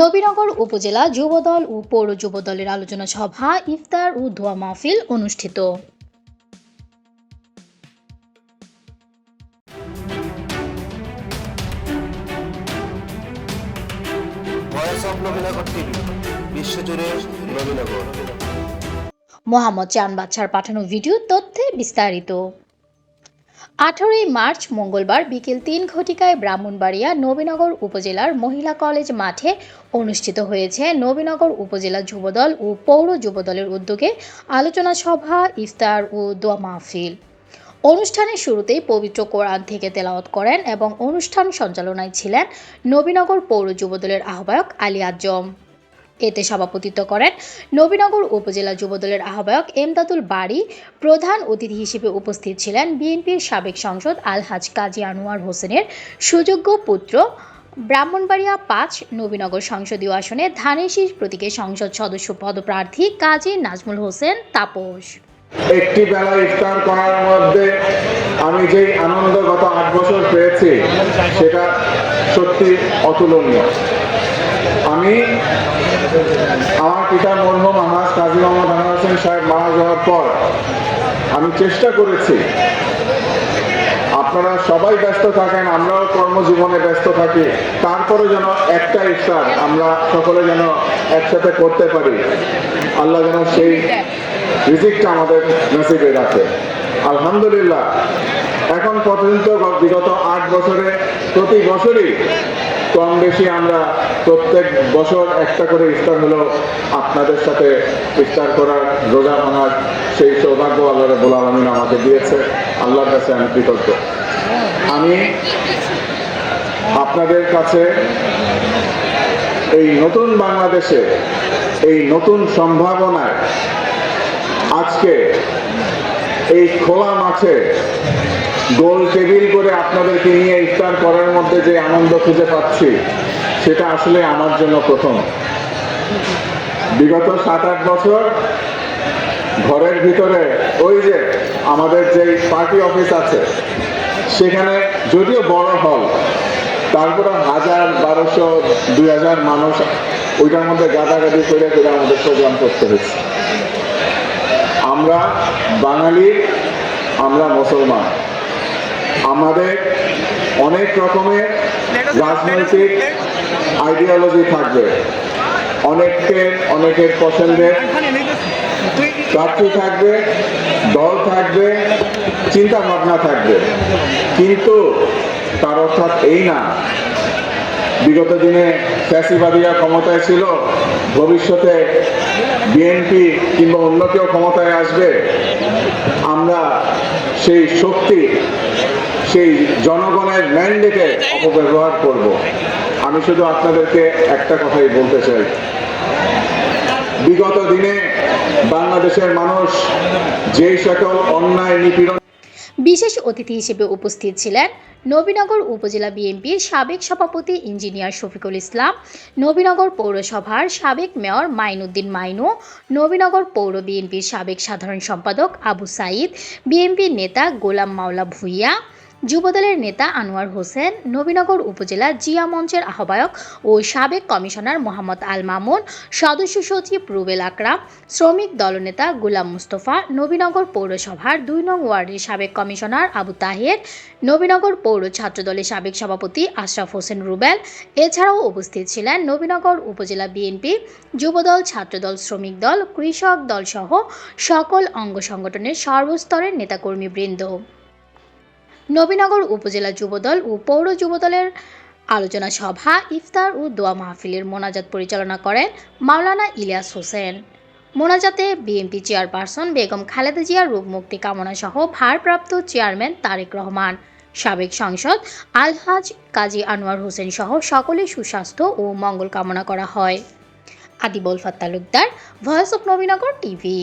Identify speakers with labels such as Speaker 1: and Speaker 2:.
Speaker 1: নবীনগর উপজেলা যুবদল ও পৌর যুবদলের আলোচনা সভা ইফতার ও দোয়া মাহফিল অনুষ্ঠিত।
Speaker 2: বিশ্বজুড়ে
Speaker 1: মোহাম্মদ চান বাচ্চার পাঠানো ভিডিও তথ্যে বিস্তারিত। আঠারোই মার্চ মঙ্গলবার বিকেল তিন ঘটিকায় ব্রাহ্মণবাড়িয়া নবীনগর উপজেলার মহিলা কলেজ মাঠে অনুষ্ঠিত হয়েছে নবীনগর উপজেলা যুবদল ও পৌর যুবদলের উদ্যোগে আলোচনা সভা, ইফতার ও দোয়া মাহফিল। অনুষ্ঠানের শুরুতেই পবিত্র কোরআন থেকে তেলাওয়াত করেন এবং অনুষ্ঠান সঞ্চালনায় ছিলেন নবীনগর পৌর যুবদলের আহ্বায়ক আলী আজম। এতে সভাপতিত্ব করেন নবীনগর উপজেলা যুবদলের আহ্বায়ক এমদাদুল বাড়ি প্রধান অতিথি হিসেবে উপস্থিত ছিলেন বিএনপির সাবেক সংসদ আলহাজ কাজী আনোয়ার হোসেনের সুযোগ্য পুত্র, ব্রাহ্মণবাড়িয়া পাঁচ নবীনগর সংসদীয় আসনে ধানের শীষ প্রতীকে সংসদ সদস্য পদপ্রার্থী কাজী নাজমুল হোসেন তাপস।
Speaker 3: একটি বেলা ইফতার করার মধ্যে আমি যেই আনন্দ গত আট বছর পেয়েছি, সেটা সত্যি অতুলনীয়। আমি আমার পিতা মরহুম আহাজ কাজী মোহাম্মদ আনোয়ার হোসেন সাহেব মারা যাওয়ার পর আমি চেষ্টা করেছি। আপনারা সবাই ব্যস্ত থাকেন, আমরাও কর্মজীবনে ব্যস্ত থাকি। তারপরে যেন একটা ইফতার আমরা সকলে যেন একসাথে করতে পারি। আল্লাহ যেন সেই রিজিকটা আমাদের নসিবে রাখে। আলহামদুলিল্লাহ, এখন পর্যন্ত বিগত আট বছরে প্রতি বছরই কম বেশি আমরা প্রত্যেক বছর একটা করে ইফতার হলেও আপনাদের সাথে ইফতার করার রোজা ভাঙার সেই সৌভাগ্য আল্লাহ রব্বুল আলমিন আমাকে দিয়েছে। আল্লাহর কাছে আমি কৃতজ্ঞ। আমি আপনাদের কাছে এই নতুন বাংলাদেশে, এই নতুন সম্ভাবনায় আজকে এই খোলা মাঠে গোল টেবিল করে আপনাদেরকে নিয়ে ইফতার করার মধ্যে যে আনন্দ খুঁজে পাচ্ছি সেটা আসলে আমার জন্য প্রথম। বিগত সাত, আট বছর ঘরের ভিতরে ওই যে আমাদের যে পার্টি অফিস আছে, সেখানে যদিও বড় হল, তারপরে হাজার বারোশো, দুই হাজার মানুষ ওইটার মধ্যে গাদাগাদি করে করে আমাদের প্রোগ্রাম করতে হয়েছে। আমরা বাঙালি, আমরা মুসলমান। আমাদের অনেক রকমের রাজনৈতিক আইডিওলজি থাকবে। অনেকের অনেকের পছন্দের প্রার্থী থাকবে দল থাকবে চিন্তা ভাবনা থাকবে। কিন্তু তার অর্থাৎ এই না। বিগত দিনে ফ্যাসিবাদীরা ক্ষমতায় ছিল ভবিষ্যতে বিএনপি কিংবা অন্য কেউ ক্ষমতায় আসবে আমরা সেই শক্তি সেই জনগণের ম্যান্ডেটে অপব্যবহার করব। আমি শুধু আপনাদেরকে একটা কথাই বলতে চাই। বিগত দিনে বাংলাদেশের মানুষ যেই সকল অন্যায় নিপীড়ন
Speaker 1: বিশেষ অতিথি হিসেবে উপস্থিত ছিলেন নবীনগর উপজেলা বিএনপির সাবেক সভাপতি ইঞ্জিনিয়ার শফিকুল ইসলাম, নবীনগর পৌরসভার সাবেক মেয়র মাইনুদ্দিন মাইনু, নবীনগর পৌর বিএনপির সাবেক সাধারণ সম্পাদক আবু সাইদ, বিএনপির নেতা গোলাম মাওলা ভুইয়া যুবদলের নেতা আনোয়ার হোসেন, নবীনগর উপজেলা জিয়া মঞ্চের আহ্বায়ক ও সাবেক কমিশনার মোহাম্মদ আল মামুন, সদস্য সচিব রুবেল আকরাম, শ্রমিক দলনেতা গুলাম মুস্তফা, নবীনগর পৌরসভার দুই নং ওয়ার্ডের সাবেক কমিশনার আবু তাহের, নবীনগর পৌর ছাত্রদলের সাবেক সভাপতি আশরাফ হোসেন রুবেল। এছাড়াও উপস্থিত ছিলেন নবীনগর উপজেলা বিএনপি, যুবদল ছাত্রদল শ্রমিক দল, কৃষক দলসহ সকল অঙ্গ সংগঠনের সর্বস্তরের নেতাকর্মীবৃন্দ। নবীনগর উপজেলা যুবদল ও পৌর যুবদলের আলোচনা সভা, ইফতার ও দোয়া মাহফিলের মোনাজাত পরিচালনা করেন মাওলানা ইলিয়াস হোসেন। মোনাজাতে বিএনপি চেয়ারপারসন বেগম খালেদা জিয়ার রোগ মুক্তি কামনা সহ ভারপ্রাপ্ত চেয়ারম্যান তারেক রহমান, সাবেক সংসদ আলহাজ কাজী আনোয়ার হোসেন সহ সকলের সুস্বাস্থ্য ও মঙ্গল কামনা করা হয়। আদিবল ফাত Talukdar voice of Nabinagar TV